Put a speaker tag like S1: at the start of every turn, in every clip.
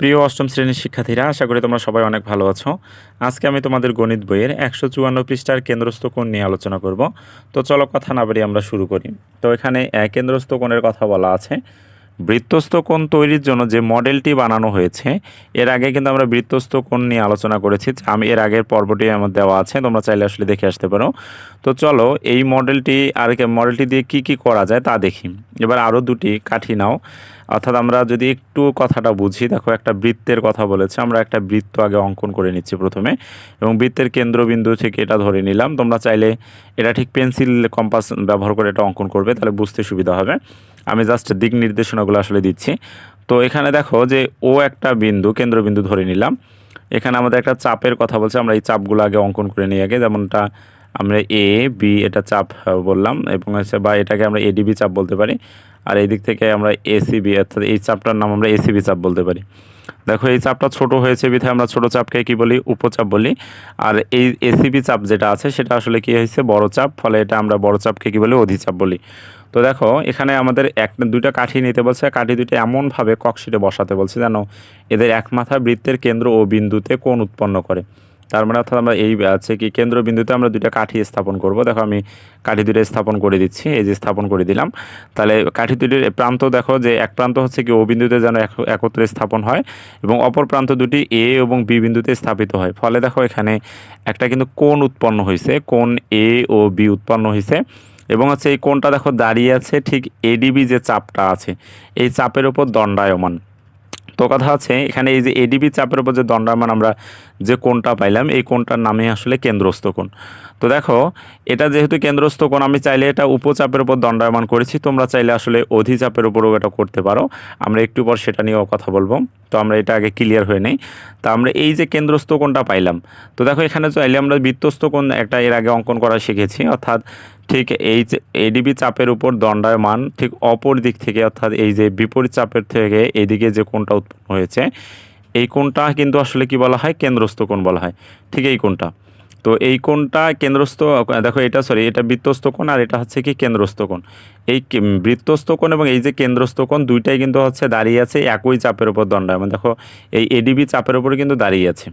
S1: প্রিয় অষ্টম শ্রেণির শিক্ষার্থীরা, আশা করি তোমরা সবাই অনেক ভালো আছো। আজকে আমি তোমাদের গণিত বইয়ের একশো চুয়ান্ন পৃষ্ঠার কেন্দ্রস্থ কোণ নিয়ে আলোচনা করব। তো চলো কথা না বাড়ি আমরা শুরু করি। তো এখানে কেন্দ্রস্থ কোণের কথা বলা আছে। বৃত্তস্থ কোণ তৈরির জন্য যে মডেলটি বানানো হয়েছে, এর আগে কিন্তু আমরা বৃত্তস্থ কোণ নিয়ে আলোচনা করেছি আমি এর আগের পর্বটি আমার দেওয়া আছে, তোমরা চাইলে আসলে দেখে আসতে পারো। তো চলো এই মডেলটি আর মডেলটি দিয়ে কি কি করা যায় তা দেখি। এবার আরও দুটি কাঠি নাও। অর্থাৎ আমরা যদি একটু কথাটা বুঝি, দেখো একটা বৃত্তের কথা বলেছে, আমরা একটা বৃত্ত আগে অঙ্কন করে নিচ্ছি প্রথমে, এবং বৃত্তের কেন্দ্রবিন্দু থেকে এটা ধরে নিলাম, তোমরা চাইলে এটা ঠিক পেন্সিল, কম্পাস ব্যবহার করে এটা অঙ্কন করবে, তাহলে বুঝতে সুবিধা হবে। আমি জাস্ট দিক নির্দেশনাগুলো আসলে দিচ্ছি। তো এখানে দেখো যে ও একটা বিন্দু, কেন্দ্রবিন্দু ধরে নিলাম। এখানে আমাদের একটা চাপের কথা বলছে, আমরা এই চাপগুলো আগে অঙ্কন করে নিই আগে, যেমনটা আমরা এ বি এটা চাপ বললাম, এবং হচ্ছে বা এটাকে আমরা এডিবি চাপ বলতে পারি। আর এই দিক থেকে আমরা এসিবি অর্থাৎ এই চাপটার নাম আমরা এসিবি চাপ বলতে পারি। দেখো, এই চাপটা ছোট হয়েছে বিধায় আমরা ছোট চাপকে কি বলি? উপচাপ বলি। আর এই এসিবি চাপ যেটা আছে, সেটা আসলে কি হয়েছে? বড় চাপ, ফলে এটা আমরা বড় চাপকে কি বলি? অধিচাপ বলি। তো দেখো, এখানে আমাদের একটা দুইটা কাঠি নিতে বলছে। কাঠি দুইটা এমনভাবে ককশিটে বসাতে বলছে যেন এদের এক মাথা বৃত্তের কেন্দ্র ও বিন্দুতে কোণ উৎপন্ন করে। তার মানে অর্থাৎ আমরা এই, আছে কি কেন্দ্র বিন্দুতে আমরা দুইটা কাঠি স্থাপন করব। দেখো আমি কাঠি দুটো স্থাপন করে দিচ্ছি, এই যে স্থাপন করে দিলাম। তাহলে কাঠি দুটির প্রান্ত দেখো যে এক প্রান্ত হচ্ছে কি ও বিন্দুতে যেন এক- একত্রে স্থাপন হয় এবং অপর প্রান্ত দুটি এ এবং বি বিন্দুতে স্থাপিত হয়। ফলে দেখো এখানে একটা কিন্তু কোণ উৎপন্ন হয়েছে, কোণ এ ও বি উৎপন্ন হয়েছে এবং হচ্ছে এই কোণটা দেখো দাঁড়িয়ে আছে ঠিক এডিবি যে চাপটা আছে, এই চাপের ওপর দণ্ডায়মান। তো কথা আছে এখানে এই যে এডিবি চাপের উপর যে দণ্ডায়মান আমরা যে কোনটা পাইলাম, এই কোনটার নামে আসলে কেন্দ্রস্থ কোণ। তো দেখো, এটা যেহেতু কেন্দ্রস্থ কোণ, আমি চাইলে এটা উপচাপের উপর দণ্ডায়মান করেছি। তোমরা চাইলে আসলে অধিচাপের উপরও এটা করতে পারো। আমরা একটু পর সেটা নিয়েও কথা বলব। তো আমরা এটা আগে ক্লিয়ার হয়ে নেই। তা আমরা এই যে কেন্দ্রস্থ কোণটা পাইলাম, তো দেখো এখানে চাইলে আমরা বৃত্তস্থ কোণ একটা এর আগে অঙ্কন করা শিখেছি। অর্থাৎ ঠিক এই যে এডিবি চাপের উপর দণ্ডায়মান ঠিক অপর দিক থেকে, অর্থাৎ এই যে বিপরীত চাপের থেকে এদিকে যে কোণটা উৎপন্ন হয়েছে, এই কোণটা কিন্তু আসলে কি বলা হয়? কেন্দ্রস্থ কোণ বলা হয়। ঠিক এই কোণটা। তো এই কোণটা কেন্দ্রস্থ, দেখো এটা সরি এটা বৃত্তস্থ কোণ আর এটা হচ্ছে কি কেন্দ্রস্থ কোণ। এই বৃত্তস্থ কোণ এবং এই যে কেন্দ্রস্থ কোণ দুইটাই কিন্তু হচ্ছে দাঁড়িয়ে আছে একই চাপের উপর দণ্ডায়মান। দেখো এই এডিবি চাপের উপরে কিন্তু দাঁড়িয়ে আছে।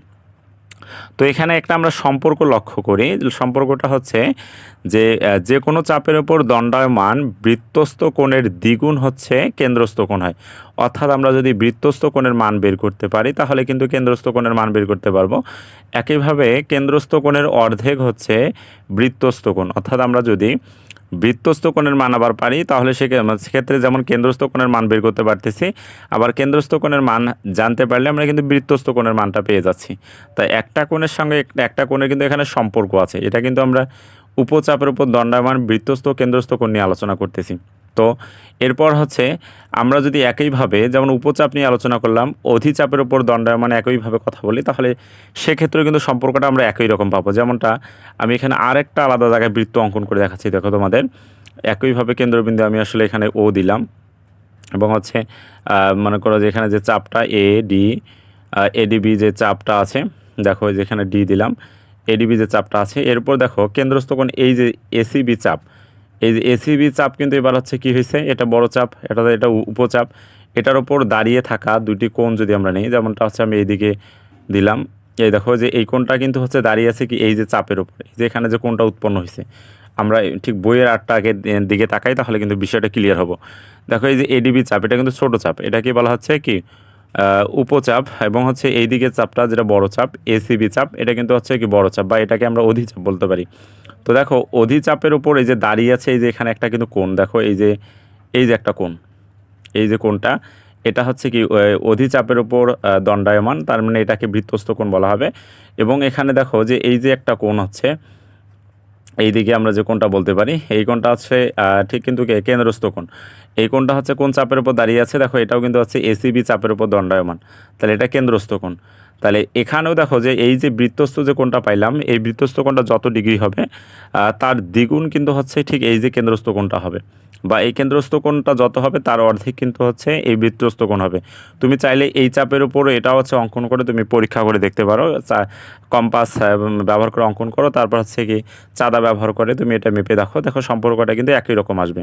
S1: তো এখানে একটা আমরা সম্পর্ক লক্ষ্য করি। সম্পর্কটা হচ্ছে যে যে কোনো চাপের ওপর দণ্ডায়মান বৃত্তস্ত কোণের দ্বিগুণ হচ্ছে কেন্দ্রস্থ কোণ হয়। অর্থাৎ আমরা যদি বৃত্তস্থ কোণের মান বের করতে পারি, তাহলে কিন্তু কেন্দ্রস্থ কোণের মান বের করতে পারব। একইভাবে কেন্দ্রস্থ কোণের অর্ধেক হচ্ছে বৃত্তস্থ কোণ। অর্থাৎ আমরা যদি বৃত্তস্থ কোণের মান আবার পারি, তাহলে সে সেক্ষেত্রে যেমন কেন্দ্রস্থ কোণের মান বের করতে পারতেছি, আবার কেন্দ্রস্থ কোণের মান জানতে পারলে আমরা কিন্তু বৃত্তস্থ কোণের মানটা পেয়ে যাচ্ছি। তাই একটা কোণের সঙ্গে এক- একটা কোণের কিন্তু এখানে সম্পর্ক আছে, এটা কিন্তু আমরা উপচাপের উপর দণ্ডায়মান বৃত্তস্থ কেন্দ্রস্থ কোণ নিয়ে আলোচনা করতেছি। তো এরপর হচ্ছে আমরা যদি একইভাবে, যেমন উপচাপ নিয়ে আলোচনা করলাম, অধিচাপের উপর দণ্ডায়মান একইভাবে কথা বলি, তাহলে সেক্ষেত্রেও কিন্তু সম্পর্কটা আমরা একই রকম পাবো। যেমনটা আমি এখানে আরেকটা আলাদা জায়গায় বৃত্ত অঙ্কন করে দেখাচ্ছি, দেখো তোমাদের। একইভাবে কেন্দ্রবিন্দু আমি আসলে এখানে ও দিলাম এবং হচ্ছে মনে করো যে এখানে যে চাপটা এ ডি এডিবি যে চাপটা আছে, দেখো যেখানে ডি দিলাম এডিবি যে চাপটা আছে। এরপর দেখো, কেন্দ্রস্থ কোণ এই যে এসিবি চাপ এই যে এসিবি চাপ কিন্তু এবার হচ্ছে কি হয়েছে? এটা বড় চাপ, এটা এটা উপচাপ। এটার ওপর দাঁড়িয়ে থাকা দুটি কোণ যদি আমরা নিই, যেমনটা হচ্ছে আমি এইদিকে দিলাম। এই দেখো যে এই কোণটা কিন্তু হচ্ছে দাঁড়িয়ে আছে কি এই যে চাপের এই যে এখানে যে কোণটা উৎপন্ন হয়েছে। আমরা ঠিক বইয়ের আটটা আগে দিকে তাকাই, তাহলে কিন্তু বিষয়টা ক্লিয়ার হব। দেখো এই যে এডিবি চাপ, এটা কিন্তু ছোট চাপ। এটাকে বলা হচ্ছে কি উপচাপ এবং হচ্ছে এই দিকের চাপটা যেটা বড় চাপ এসিবি চাপ, এটা কিন্তু হচ্ছে কি বড় চাপ বা এটাকে আমরা অধিচাপ বলতে পারি। তো দেখো, অধিচাপের উপর এই যে দাঁড়িয়ে আছে এই যে এখানে একটা কিন্তু কোণ, দেখো এই যে এই যে একটা কোণ, এই যে কোণটা, এটা হচ্ছে কি অধিচাপের উপর দণ্ডায়মান, তার মানে এটাকে বৃত্তস্থ কোণ বলা হবে। এবং এখানে দেখো যে এই যে একটা কোণ হচ্ছে এই দিকে আমরা যে কোণটা বলতে পারি, এই কোণটা হচ্ছে ঠিক কিন্তু কেন্দ্রস্থ কোণ। এই কোণটা হচ্ছে কোন চাপের উপর দাঁড়িয়ে আছে? দেখো, এটাও কিন্তু হচ্ছে এসিবি চাপের উপর দণ্ডায়মান। তাহলে এটা কেন্দ্রস্থ কোণ। তাহলে এখানেও দেখো যে এই যে বৃত্তস্থ যে কোণটা পাইলাম, এই বৃত্তস্থ কোণটা যত ডিগ্রি হবে তার দ্বিগুণ কিন্তু হচ্ছে ঠিক এই যে কেন্দ্রস্থ কোণটা হবে। বা এই কেন্দ্রস্থ কোণটা যত হবে, তার অর্ধেক কিন্তু হচ্ছে এই বৃত্তস্থ কোণ হবে। তুমি চাইলে এই চাপের উপর এটা হচ্ছে অঙ্কন করে তুমি পরীক্ষা করে দেখতে পারো। কম্পাস ব্যবহার করে অঙ্কন করো। তারপর হচ্ছে কি চাঁদা ব্যবহার করে তুমি এটা মেপে দেখো। দেখো, সম্পর্কটা কিন্তু একই রকম আসবে।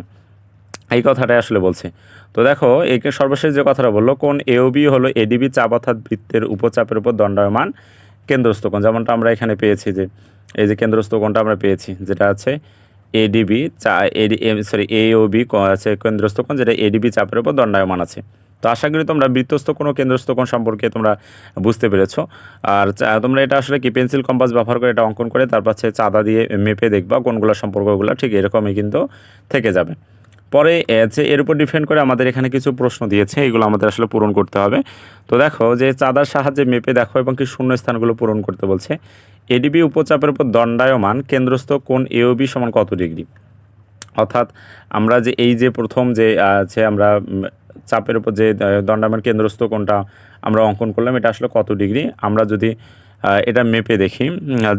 S1: এই কথাটাই আসলে বলছে। তো দেখো, একে সর্বশেষ যে কথাটা বলল, কোন এওবি হলো এডিবি চাপ অর্থাৎ বৃত্তের উপচাপের উপর দণ্ডায়মান কেন্দ্রস্থ কোণ। যেমনটা আমরা এখানে পেয়েছি যে, এই যে কেন্দ্রস্থ কোণটা আমরা পেয়েছি, যেটা আছে এডিবি চা এডি সরি এওবি আছে কেন্দ্রস্থ কোণ, যেটা এডিবি চাপের উপর দণ্ডায়মান আছে। তো আশা করি তোমরা বৃত্তস্থ কোনো কেন্দ্রস্থ কোণ সম্পর্কে তোমরা বুঝতে পেরেছ। আর তোমরা এটা আসলে কি পেন্সিল, কম্পাস ব্যবহার করে এটা অঙ্কন করে তারপর চাঁদা দিয়ে মেপে দেখবা কোনগুলো সম্পর্কগুলো ঠিক এরকমই কিন্তু থেকে যাবে। পরে যে এর উপর ডিপেন্ড করে আমাদের এখানে কিছু প্রশ্ন দিয়েছে, এগুলো আমাদের আসলে পূরণ করতে হবে। তো দেখো যে চাঁদার সাহায্যে মেপে দেখো এবং কি শূন্য স্থানগুলো পূরণ করতে বলছে। এডিবি উপচাপের উপর দণ্ডায়মান কেন্দ্রস্থ কোন এওবি সমান কত ডিগ্রি? অর্থাৎ আমরা যে এই যে প্রথম যে আছে আমরা চাপের উপর যে দণ্ডায়মান কেন্দ্রস্থ কোনটা আমরা অঙ্কন করলাম, এটা আসলে কত ডিগ্রি? আমরা যদি এটা মেপে দেখি।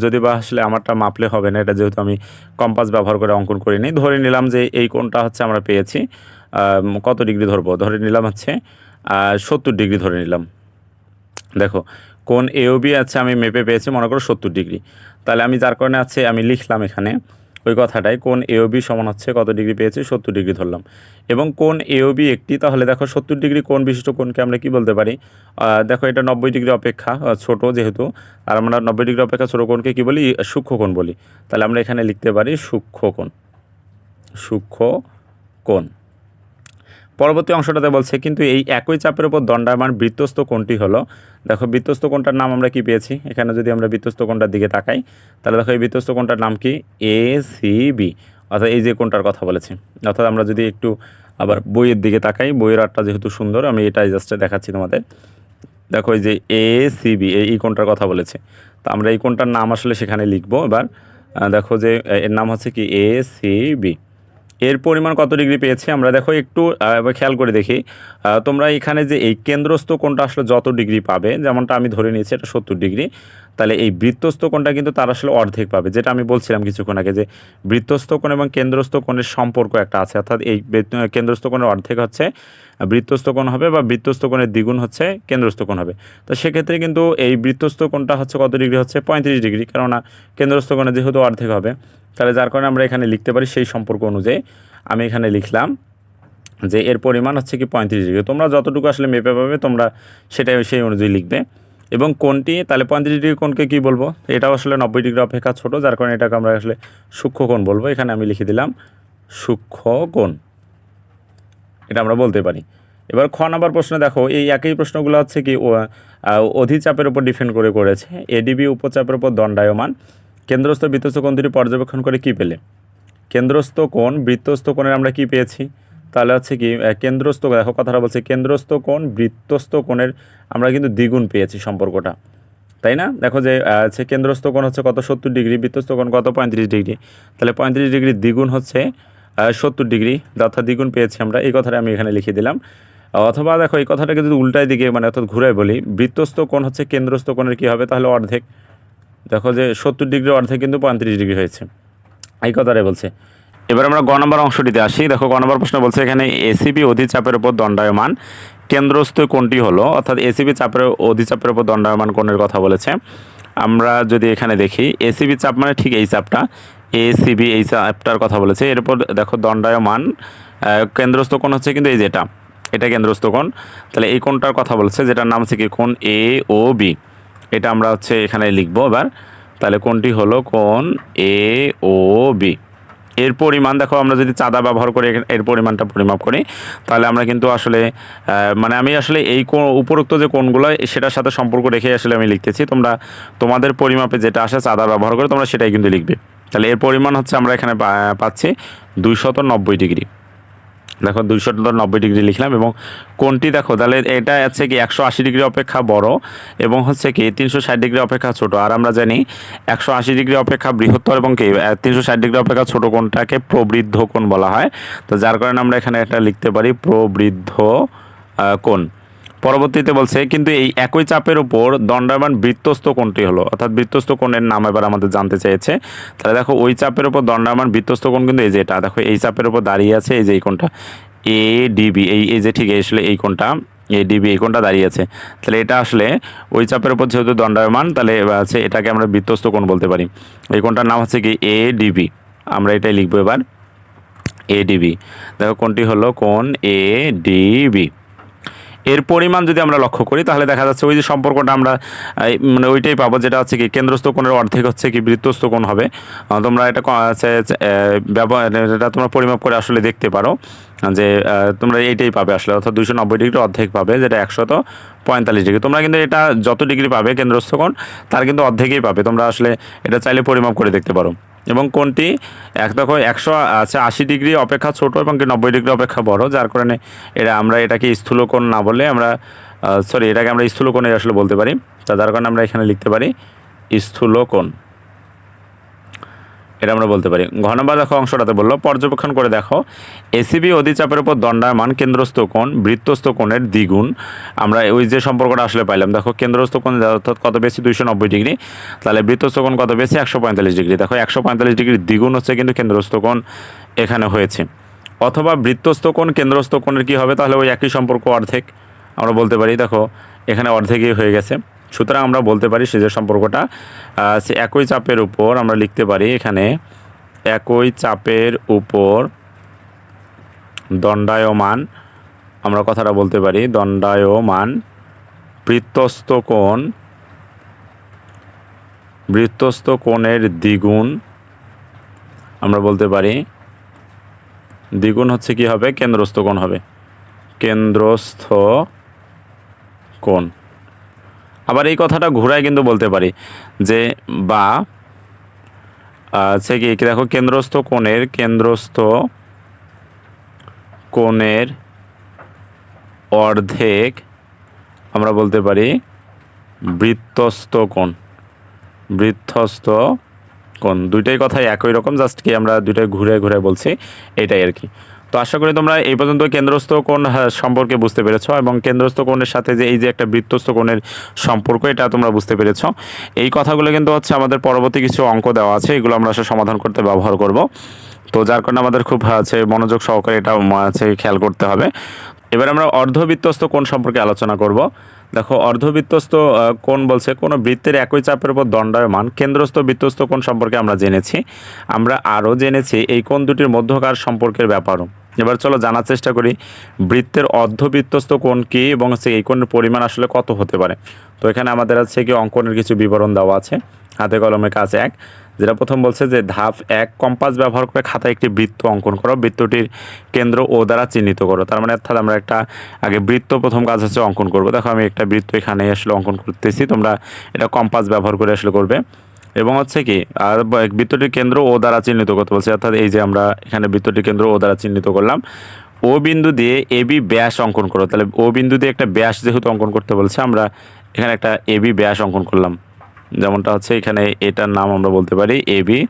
S1: যদি বা আসলে আমারটা মাপলে হবে না, এটা যেহেতু আমি কম্পাস ব্যবহার করে অঙ্কন করিনি, ধরে নিলাম যে এই কোনটা হচ্ছে আমরা পেয়েছি কত ডিগ্রি ধরবো? ধরে নিলাম হচ্ছে সত্তর ডিগ্রি ধরে নিলাম। দেখো কোন এওবি আছে, আমি মেপে পেয়েছি, মনে করো সত্তর ডিগ্রি। তাহলে আমি যার কারণে আছে, আমি লিখলাম এখানে ওই কথাটাই, কোন এওবি সমান হচ্ছে কত ডিগ্রি পেয়েছে? সত্তর ডিগ্রি ধরলাম। এবং কোন এওবি একটি, তাহলে দেখো সত্তর ডিগ্রি কোন বিশিষ্ট কোনকে আমরা কি বলতে পারি? দেখো এটা নব্বই ডিগ্রি অপেক্ষা ছোট যেহেতু, আর আমরা নব্বই ডিগ্রি অপেক্ষা ছোটো কোণকে কী বলি? সূক্ষ্ম কোণ বলি। তাহলে আমরা এখানে লিখতে পারি সূক্ষ্ম কোন সূক্ষ্ম কোণ। পরবর্তী অংশটাতে বলছে, কিন্তু এই একই চাপের উপর দণ্ডায়মান বৃত্তস্থ কোণটি হলো দেখো বৃত্তস্থ কোণটার নাম আমরা কি পেয়েছি? এখানে যদি আমরা বৃত্তস্থ কোণটার দিকে তাকাই, তাহলে দেখো, এই বৃত্তস্থ কোণটার নাম কি? A, C, B. অর্থাৎ এই যে কোণটার কথা বলেছি। অর্থাৎ আমরা যদি একটু আবার বইয়ের দিকে তাকাই, বইয়ের আর্টটা যেহেতু সুন্দর, আমি এটাই জাস্ট দেখাচ্ছি তোমাদের। দেখো, এই যে এ, সি, বি, এই কোণটার কথা বলেছে। তো আমরা এই কোণটার নাম আসলে সেখানে লিখব এবার। দেখো যে এর নাম হচ্ছে কি? A, C, B. এর পরিমাণ কত ডিগ্রি পেয়েছি? আমরা দেখো একটু খেয়াল করে দেখি। তোমরা এখানে যে এই কেন্দ্রস্থ কোণটা আসলে যত ডিগ্রি পাবে, যেমনটা আমি ধরে নিয়েছি এটা সত্তর ডিগ্রি, তাহলে এই বৃত্তস্থ কোণটা কিন্তু তার আসলে অর্ধেক পাবে। যেটা আমি বলছিলাম কিছুক্ষণ আগে যে বৃত্তস্থ কোণ এবং কেন্দ্রস্থ কোণের সম্পর্ক একটা আছে, অর্থাৎ এই কেন্দ্রস্থ কোণের অর্ধেক হচ্ছে বৃত্তস্থ কোণ হবে বা বৃত্তস্থ কোণের দ্বিগুণ হচ্ছে কেন্দ্রস্থ কোণ হবে। তো সেক্ষেত্রে কিন্তু এই বৃত্তস্থ কোণটা হচ্ছে কত ডিগ্রি হচ্ছে? পঁয়ত্রিশ ডিগ্রি। কেননা কেন্দ্রস্থ কোণে যেহেতু অর্ধেক হবে, তাহলে যার কারণে আমরা এখানে লিখতে পারি সেই সম্পর্ক অনুযায়ী আমি এখানে লিখলাম যে এর পরিমাণ হচ্ছে কি পঁয়ত্রিশ ডিগ্রি। তোমরা যতটুকু আসলে মেপে পাবে, তোমরা সেটাই সেই অনুযায়ী লিখবে। এবং কোনটি তাহলে পঁয়ত্রিশ ডিগ্রি কোণকে কী বলব? এটাও আসলে নব্বই ডিগ্রি অপেক্ষা ছোটো, যার কারণে এটাকে আমরা আসলে সূক্ষ্ম কোণ বলব। এখানে আমি লিখে দিলাম সূক্ষ্ম কোণ। এটা আমরা বলতে পারি। এবার খ নাম্বার প্রশ্ন দেখো, এই একই প্রশ্নগুলো হচ্ছে কি অধিচাপের উপর ডিপেন্ড করে করেছে। এডিবি উপচাপের উপর দণ্ডায়মান। কেন্দ্রস্থ বৃত্তস্থ কোণ দুটি পর্যবেক্ষণ করে কি পেলে? কেন্দ্রস্থ কোণ, বৃত্তস্থ কোণের আমরা কি পেয়েছি? তাহলে হচ্ছে কি কেন্দ্রস্থ, দেখো কথাটা বলছে, কেন্দ্রস্থ কোণ, বৃত্তস্থ কোণের আমরা কিন্তু দ্বিগুণ পেয়েছি সম্পর্কটা। তাই না? দেখো যে হচ্ছে কেন্দ্রস্থ কোণ হচ্ছে কত সত্তর ডিগ্রি, বৃত্তস্থ কোণ কত পঁয়ত্রিশ ডিগ্রি? তাহলে পঁয়ত্রিশ ডিগ্রি দ্বিগুণ হচ্ছে সত্তর ডিগ্রি অর্থাৎ দ্বিগুণ পেয়েছি আমরা। এই কথাটা আমি এখানে লিখে দিলাম। অথবা দেখো, এই কথাটাকে যদি উল্টায় দিকে মানে অর্থাৎ ঘুরে বলি, বৃত্তস্থ কোণ হচ্ছে কেন্দ্রস্থ কোণের কী হবে? তাহলে অর্ধেক। দেখো যে সত্তর ডিগ্রি অর্ধেক কিন্তু পঁয়ত্রিশ ডিগ্রি হয়েছে। এই কথাটাই বলছে। এবার আমরা গ নম্বর অংশটিতে আসি। দেখো, গ নম্বর প্রশ্ন বলছে, এখানে এসিবি অধিচাপের উপর দণ্ডায়মান কেন্দ্রস্থ কোণটি হলো, অর্থাৎ এসিবি চাপের অধিচাপের উপর দণ্ডায়মান কোণের কথা বলেছে। আমরা যদি এখানে দেখি এসিবি চাপ মানে ঠিক এই চাপটা। এসিবি এই চাপটার কথা বলেছে। এরপর দেখো দণ্ডায়মান কেন্দ্রস্থ কোণ হচ্ছে কিন্তু এই যেটা এটা। কেন্দ্রস্থ কোণ। তাহলে এই কোণটার কথা বলছে, যেটার নাম হচ্ছে কি কোণ এ ও বি এটা আমরা হচ্ছে এখানে লিখব এবার। তাহলে কোনটি হলো কোন এ ও বি এর পরিমাণ, দেখো আমরা যদি চাঁদা ব্যবহার করে এর পরিমাণটা পরিমাপ করি, তাহলে আমরা কিন্তু আসলে মানে আমি আসলে এই উপরোক্ত যে কোনগুলো সেটার সাথে সম্পর্ক রেখে আসলে আমি লিখতেছি। তোমরা তোমাদের পরিমাপে যেটা আসে চাঁদা ব্যবহার করে, তোমরা সেটাই কিন্তু লিখবে। তাহলে এর পরিমাণ হচ্ছে আমরা এখানে পাচ্ছি দুইশত নব্বই ডিগ্রি। দেখো দুইশো নব্বই ডিগ্রি লিখলাম এবং কোনটি দেখো, তাহলে এটা হচ্ছে কি একশো আশি ডিগ্রি অপেক্ষা বড় এবং হচ্ছে কি তিনশো ষাট ডিগ্রি অপেক্ষা ছোট। আর আমরা জানি একশো আশি ডিগ্রি অপেক্ষা বৃহত্তর এবং কি তিনশো ষাট ডিগ্রি অপেক্ষা ছোট কোনটাকে প্রবৃদ্ধ কোণ বলা হয়। তো যার কারণে আমরা এখানে একটা লিখতে পারি প্রবৃদ্ধ কোণ। পরবর্তীতে বলছে, কিন্তু এই একই চাপের উপর দণ্ডায়মান বৃত্তস্থ কোণটি হলো। অর্থাৎ বৃত্তস্থ কোণের নাম এবার আমাদের জানতে চেয়েছে। তাহলে দেখো, ওই চাপের উপর দণ্ডায়মান বৃত্তস্থ কোণ কিন্তু এই যে এটা। দেখো, এই চাপের উপর দাঁড়িয়ে আছে এই যে এই কোণটা। এ ডিবি এই এই যে ঠিক আসলে এই কোণটা, এ ডিবি এই কোণটা দাঁড়িয়ে আছে। তাহলে এটা আসলে ওই চাপের উপর যেহেতু দণ্ডায়মান, তাহলে আছে এটাকে আমরা বৃত্তস্থ কোণ বলতে পারি। এই কোণটার নাম হচ্ছে কি এ ডিবি আমরা এটাই লিখব এবার এডিবি দেখো কোনটি হলো কোন এডিবি এর পরিমাণ যদি আমরা লক্ষ্য করি, তাহলে দেখা যাচ্ছে ওই যে সম্পর্কটা আমরা মানে ওইটাই পাবো, যেটা হচ্ছে কি কেন্দ্রস্থ কোণের অর্ধেক হচ্ছে কি বৃত্তস্থ কোণ হবে। তোমরা এটা ব্যবহার এটা তোমরা পরিমাপ করে আসলে দেখতে পারো। যে তোমরা এইটাই পাবে আসলে, অর্থাৎ দুশো নব্বই ডিগ্রি অর্ধেক পাবে, যেটা একশত পঁয়তাল্লিশ ডিগ্রি। তোমরা কিন্তু এটা যত ডিগ্রি পাবে কেন্দ্রস্থ কোণ, তার কিন্তু অর্ধেকই পাবে। তোমরা আসলে এটা চাইলে পরিমাপ করে দেখতে পারো। এবং কোনটি এক দেখো, একশো আছে আশি ডিগ্রি অপেক্ষা ছোট এবং কি নব্বই ডিগ্রি অপেক্ষা বড়, যার কারণে এটা আমরা এটাকে স্থূলকোণ না বলে আমরা সরি এটাকে আমরা স্থূলকোণে আসলে বলতে পারি। তা যার কারণে আমরা এখানে লিখতে পারি স্থূলকোণ। এটা আমরা বলতে পারি। ঘ নম্বর দেখো অংশটাতে বলল, পর্যবেক্ষণ করে দেখো, এসিবি অধিচাপের উপর দণ্ডায়মান কেন্দ্রস্থ কোণ, বৃত্তস্থ কোণের দ্বিগুণ। আমরা ওই যে সম্পর্কটা আসলে পাইলাম, দেখো কেন্দ্রস্থ কোণ অর্থাৎ কত বেশি? দুইশো নব্বই ডিগ্রি। তাহলে বৃত্তস্থ কোণ কত বেশি? একশো পঁয়তাল্লিশ ডিগ্রি। দেখো একশো পঁয়তাল্লিশ ডিগ্রি দ্বিগুণ হচ্ছে কিন্তু কেন্দ্রস্থ কোণ এখানে হয়েছে। অথবা বৃত্তস্থ কোণ, কেন্দ্রস্থ কোণের কী হবে? তাহলে ওই একই সম্পর্ক অর্ধেক। আমরা বলতে পারি, দেখো, এখানে অর্ধেকই হয়ে গেছে। সুতরাং আমরা বলতে পারি সে যে সম্পর্কটা সে একই চাপের উপর আমরা লিখতে পারি এখানে, একই চাপের উপর দণ্ডায়মান, আমরা কথাটা বলতে পারি, দণ্ডায়মান বৃত্তস্থ কোণ, বৃত্তস্থ কোণের দ্বিগুণ, আমরা বলতে পারি, দ্বিগুণ হচ্ছে কি হবে? কেন্দ্রস্থ কোণ হবে। কেন্দ্রস্থ কোণ। আবার এই কথাটা ঘুরায় কিন্তু বলতে পারি যে বা আছে কি দেখো, কেন্দ্রস্থ কোণের কেন্দ্রস্থ কোণের অর্ধেক আমরা বলতে পারি বৃত্তস্থ কোণ বৃত্তস্থ কোণ। দুইটাই কথাই একই রকম, জাস্ট কি আমরা দুইটাই ঘুরে ঘুরে বলছি, এটাই আর কি। তো আশা করি তোমরা এই পর্যন্ত কেন্দ্রস্থ কোণ হ্যাঁ, সম্পর্কে বুঝতে পেরেছ এবং কেন্দ্রস্থ কোণের সাথে যে এই যে একটা বৃত্তস্থ কোণের সম্পর্ক এটা তোমরা বুঝতে পেরেছ। এই কথাগুলো কিন্তু হচ্ছে আমাদের পরবর্তী কিছু অঙ্ক দেওয়া আছে এগুলো আমরা আসলে সমাধান করতে ব্যবহার করব। তো যার কারণে আমাদের খুব আছে মনোযোগ সহকারে এটা আছে খেয়াল করতে হবে। এবার আমরা অর্ধবৃত্তস্থ কোণ সম্পর্কে আলোচনা করব। দেখো অর্ধবৃত্তস্থ কোণ বলছে কোনো বৃত্তের একই চাপের উপর দণ্ডায়মান কেন্দ্রস্থ বৃত্তস্থ কোণ সম্পর্কে আমরা জেনেছি। আমরা আরও জেনেছি এই কোণ দুটির মধ্যকার সম্পর্কের ব্যাপারও। এবার চলো জানার চেষ্টা করি, বৃত্তের অর্ধবৃত্তস্থ কোণ কী এবং হচ্ছে এই কোণের পরিমাণ আসলে কত হতে পারে? তো এখানে আমাদের আছে কি অঙ্কনের কিছু বিবরণ দেওয়া আছে, হাতে কলমে কাজ এক, যেটা প্রথম বলছে যে ধাপ এক, কম্পাস ব্যবহার করে খাতায় একটি বৃত্ত অঙ্কন করো, বৃত্তটির কেন্দ্র ও দ্বারা চিহ্নিত করো। তার মানে অর্থাৎ আমরা একটা আগে বৃত্ত প্রথম কাজ হচ্ছে অঙ্কন করব। দেখো আমি একটা বৃত্ত এখানে আসলে অঙ্কন করতেছি, তোমরা এটা কম্পাস ব্যবহার করে আসলে করবে। এবং হচ্ছে কি, আর ব- বৃত্তটির কেন্দ্র ও দ্বারা চিহ্নিত করতে বলছে, অর্থাৎ এই যে আমরা এখানে বৃত্তটির কেন্দ্র ও দ্বারা চিহ্নিত করলাম, ও বিন্দু দিয়ে এবি ব্যাস অঙ্কন করো। তাহলে ও বিন্দু দিয়ে একটা ব্যাস যেহেতু অঙ্কন করতে বলছে, আমরা এখানে একটা এবি ব্যাস অঙ্কন করলাম। যেমনটা হচ্ছে এখানে এটার নাম আমরা বলতে পারি এবি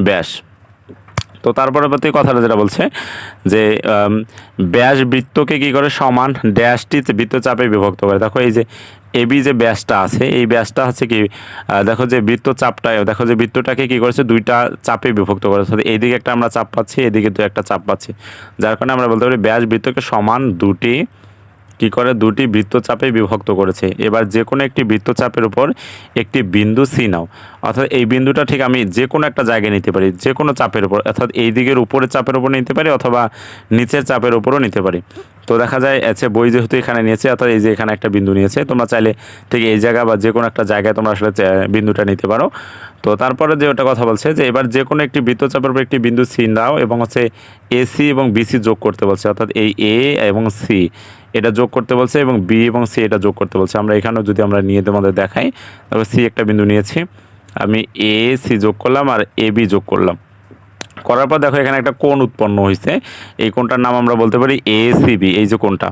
S1: ব্যাস। তো তার পরবর্তী কথাটা যেটা বলছে, যে ব্যাস বৃত্তকে কী করে সমান ড্যাশটি বৃত্তচাপে বিভক্ত করে। দেখো এই যে এবি যে ব্যাসটা আছে, এই ব্যাসটা হচ্ছে কি দেখো যে বৃত্ত চাপটায় দেখো যে বৃত্তটাকে কী করেছে? দুইটা চাপে বিভক্ত করেছে। এইদিকে একটা আমরা চাপ পাচ্ছি, এদিকে দু একটা চাপ পাচ্ছি। যার কারণে আমরা বলতে পারি ব্যাস বৃত্তকে সমান দুটি কি করে? দুটি বৃত্তচাপে বিভক্ত করেছে। এবার যে কোনো একটি বৃত্তচাপের উপর একটি বিন্দু সি নাও। অর্থাৎ এই বিন্দুটা ঠিক আমি যে কোনো একটা জায়গায় নিতে পারি যে কোনো চাপের উপর। অর্থাৎ এই দিকের উপরের চাপের উপর নিতে পারি অথবা নিচের চাপের উপরও নিতে পারি। তো দেখা যায় আছে বই যেহেতু এখানে নিয়েছে, অর্থাৎ এই যে এখানে একটা বিন্দু নিয়েছে, তোমরা চাইলে ঠিক এই জায়গা বা যে কোনো একটা জায়গায় তোমরা আসলে বিন্দুটা নিতে পারো। তো তারপরে যে ওটা কথা বলছে যে, এবার যে কোনো একটি বৃত্তচাপের উপর একটি বিন্দু সি নাও এবং হচ্ছে এসি এবং বিসি যোগ করতে বলছে। অর্থাৎ এই এ এবং সি। এটা যোগ করতে বলছে এবং বি এবং সি এটা যোগ করতে বলছে। আমরা এখানেও যদি আমরা নিয়ে তোমাদের দেখাই তবে সি একটা বিন্দু নিয়েছি। আমি এ, সি যোগ করলাম আর এ, বি যোগ করলাম। করার পর দেখো এখানে একটা কোণ উৎপন্ন হয়েছে এই কোণটার নাম আমরা বলতে পারি এ, সি, বি, এই যে কোণটা।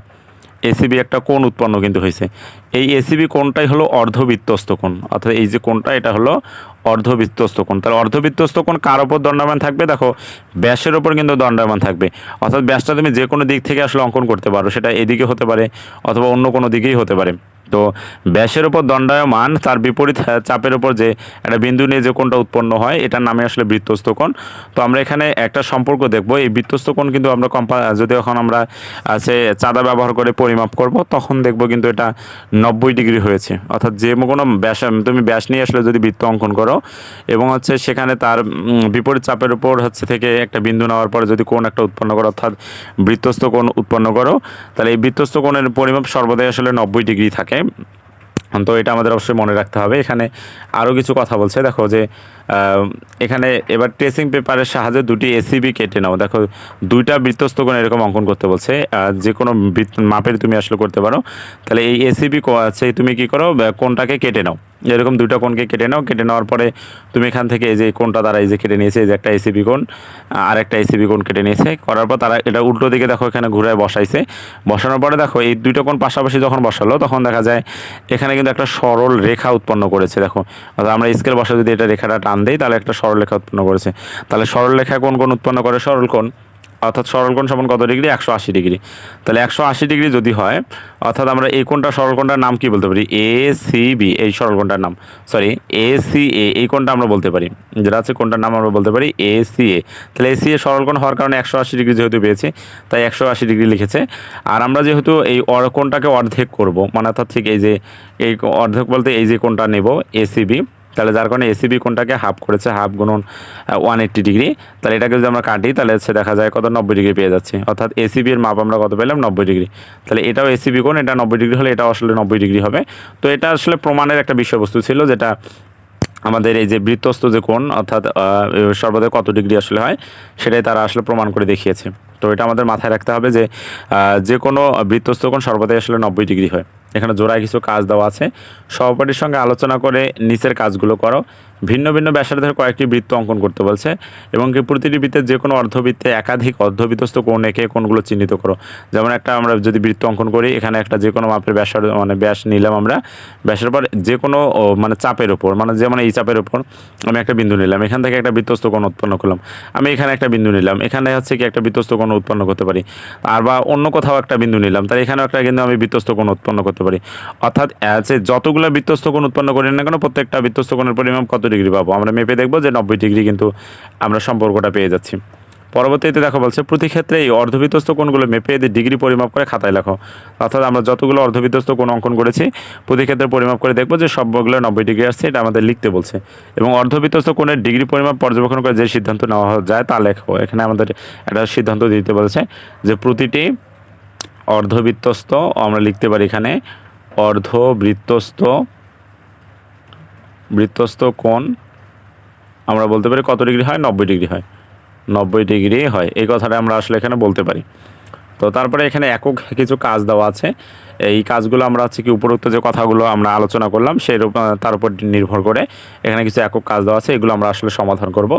S1: এসিবি একটা কোণ উৎপন্ন কিন্তু হয়েছে। এই এসিবি কোণটাই হলো অর্ধবৃত্তস্থ কোণ। অর্থাৎ এই যে কোণটা, এটা হলো অর্ধবৃত্তস্থ কোণ। তাহলে অর্ধবৃত্তস্থ কোণ কার ওপর দণ্ডায়মান থাকবে? দেখো, ব্যাসের ওপর কিন্তু দণ্ডায়মান থাকবে। অর্থাৎ ব্যাসটা তুমি যে কোনো দিক থেকে আসলে অঙ্কন করতে পারো। সেটা এদিকে হতে পারে অথবা অন্য কোনো দিকেই হতে পারে। তো ব্যাসের উপর দণ্ডায়মান, তার বিপরীত চাপের উপর যে একটা বিন্দু নিয়ে যে কোণটা উৎপন্ন হয়, এটার নামে আসলে বৃত্তস্থ কোণ। তো আমরা এখানে একটা সম্পর্ক দেখব। এই বৃত্তস্থ কোণ কিন্তু আমরা কম্পা, যদি এখন আমরা আছে চাঁদা ব্যবহার করে পরিমাপ করব, তখন দেখব কিন্তু এটা নব্বই ডিগ্রি হয়েছে। অর্থাৎ যে কোনো ব্যাস, তুমি ব্যাস নিয়ে আসলে যদি বৃত্ত অঙ্কন করো, এবং হচ্ছে সেখানে তার বিপরীত চাপের উপর হচ্ছে থেকে একটা বিন্দু নেওয়ার পরে যদি কোণ একটা উৎপন্ন করো, অর্থাৎ বৃত্তস্থ কোণ উৎপন্ন করো, তাহলে এই বৃত্তস্থ কোণের পরিমাপ সর্বদাই আসলে নব্বই ডিগ্রি থাকে। তো এটা আমাদের অবশ্যই মনে রাখতে হবে। এখানে আরও কিছু কথা বলছে। দেখো যে এখানে এবার ট্রেসিং পেপারের সাহায্যে দুটি এসিবি কেটে নাও। দেখো, দুইটা বৃত্তস্থ কোণ এরকম অঙ্কন করতে বলছে। যে কোনো মাপের তুমি আসলে করতে পারো। তাহলে এই এসিবি আছে, তুমি কি করো কোনটাকে কেটে নাও। এরকম দুইটা কোণকে কেটে নাও। কেটে নেওয়ার পরে তুমি এখান থেকে এই যে কোনটা তারা এই যে কেটে নিয়েছে, এই যে একটা এসিবি কোণ, আর একটা এসিবি কোণ কেটে নিয়েছে। করার পর তারা এটা উল্টো দিকে দেখো এখানে ঘুরায় বসাইছে। বসানোর পরে দেখো, এই দুইটা কোণ পাশাপাশি যখন বসালো, তখন দেখা যায় এখানে কিন্তু একটা সরল রেখা উৎপন্ন করেছে। দেখো আমরা স্কেল বসা যদি এটা রেখাটা টান দিই, তাহলে একটা সরল রেখা উৎপন্ন করেছে। তাহলে সরল রেখা কোন কোন উৎপন্ন করে? সরল কোণ। অর্থাৎ সরল কোণ সমান কত ডিগ্রি? একশো আশি ডিগ্রি। তাহলে একশো আশি ডিগ্রি যদি হয়, অর্থাৎ আমরা এই কোণটা সরল কোণটার নাম কি বলতে পারি? এ সি বি এই সরল কোণটার নাম। সরি এ সি এ এই কোণটা আমরা বলতে পারি। যেটা আছে কোণটার নাম আমরা বলতে পারি এ সি এ তাহলে এ সি এ সরল কোণ হওয়ার কারণে একশো আশি ডিগ্রি যেহেতু পেয়েছে, তাই একশো আশি ডিগ্রি লিখেছে। আর আমরা যেহেতু এই কোণটাকে অর্ধেক করব মানে অর্থাৎ ঠিক এই যে, এই অর্ধেক বলতে এই যে কোণটা নেব এসিবি তাহলে যার কারণে এসিবি কোনটাকে হাফ করেছে হাফ গুণন ওয়ান এইট্টি ডিগ্রি তাহলে এটাকে যদি আমরা কাটি, তাহলে হচ্ছে দেখা যায় কত? নব্বই ডিগ্রি পেয়ে যাচ্ছে। অর্থাৎ এসিবি এর মাপ আমরা কত পেলাম? নব্বই ডিগ্রি তাহলে এটাও এসিবি কোণ, এটা নব্বই ডিগ্রি হলে এটাও আসলে নব্বই ডিগ্রি হবে। তো এটা আসলে প্রমাণের একটা বিষয়বস্তু ছিল যেটা আমাদের এই যে বৃত্তস্থ যে কোণ, অর্থাৎ সর্বদা কত ডিগ্রি আসলে হয়, সেটাই তারা আসলে প্রমাণ করে দেখিয়েছে। তো এটা আমাদের মাথায় রাখতে হবে যে যে কোনো বৃত্তস্থ কোণ সর্বদাই আসলে নব্বই ডিগ্রি হয়। এখানে জোড়ায় কিছু কাজ দেওয়া আছে। সহপাঠীর সঙ্গে আলোচনা করে নিচের কাজগুলো করো। ভিন্ন ভিন্ন ব্যাসার্ধের কয়েকটি বৃত্ত অঙ্কন করতে বলছে, এবং কি প্রতিটি বৃত্তের যে কোনো অর্ধবৃত্তে একাধিক অর্ধবৃত্তস্থ কোণ এঁকে কোণগুলো চিহ্নিত করো। যেমন একটা আমরা যদি বৃত্ত অঙ্কন করি, এখানে একটা যে কোনো মাপের ব্যাসার মানে ব্যাস নিলাম আমরা। ব্যাসের পর যে কোনো মানে চাপের ওপর মানে যেমন এই চাপের ওপর আমি একটা বিন্দু নিলাম, এখান থেকে একটা বৃত্তস্থ কোণ উৎপন্ন করলাম। আমি এখানে একটা বিন্দু নিলাম, এখানে হচ্ছে কি একটা বৃত্তস্থ কোণ উৎপন্ন করতে পারি। আর বা অন্য কোথাও একটা বিন্দু নিলাম, তাহলে এখানেও একটা কিন্তু আমি বৃত্তস্থ কোণ উৎপন্ন করতে পারি। অর্থাৎ যতগুলো বৃত্তস্থ কোণ উৎপন্ন করি না কেন, প্রত্যেকটা বৃত্তস্থ কোণের পরিমাণ কত ডিগ্রি পাবো। আমরা মেপে দেখব যে নব্বই ডিগ্রি কিন্তু আমরা সম্পর্কটা পেয়ে যাচ্ছি। পরবর্তীতে দেখো বলছে, প্রতি ক্ষেত্রে এই অর্ধবৃত্তস্থ কোণগুলো মেপে এদের ডিগ্রি পরিমাপ করে খাতায় লেখো। অর্থাৎ আমরা যতগুলো অর্ধবৃত্তস্থ কোণ অঙ্কন করেছি, প্রতি ক্ষেত্রে পরিমাপ করে দেখব যে সবগুলো নব্বই ডিগ্রি আসছে, এটা আমাদের লিখতে বলছে। এবং অর্ধবৃত্তস্থ কোণের ডিগ্রি পরিমাপ পর্যবেক্ষণ করে যে সিদ্ধান্ত নেওয়া যায় তা লেখো। এখানে আমাদের একটা সিদ্ধান্ত দিতে বলেছে যে প্রতিটি অর্ধবৃত্তস্থ আমরা লিখতে পারি এখানে অর্ধবৃত্তস্থ বৃত্তস্থ কোণ আমরা বলতে পারি কত ডিগ্রি হয়? নব্বই ডিগ্রি হয়। নব্বই ডিগ্রি হয়। এই কথাটা আমরা আসলে এখানে বলতে পারি। তো তারপরে এখানে একক কিছু কাজ দেওয়া আছে। এই কাজগুলো আমরা হচ্ছে কি উপরোক্ত যে কথাগুলো আমরা আলোচনা করলাম, সেই তার উপর নির্ভর করে এখানে কিছু একক কাজ দেওয়া আছে। এগুলো আমরা আসলে সমাধান করব।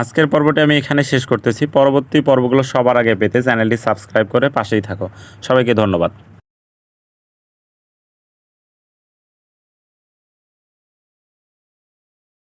S1: আজকের পর্বটি আমি এখানে শেষ করতেছি। পরবর্তী পর্বগুলো সবার আগে পেতে চ্যানেলটি সাবস্ক্রাইব করে পাশেই থাকো। সবাইকে ধন্যবাদ।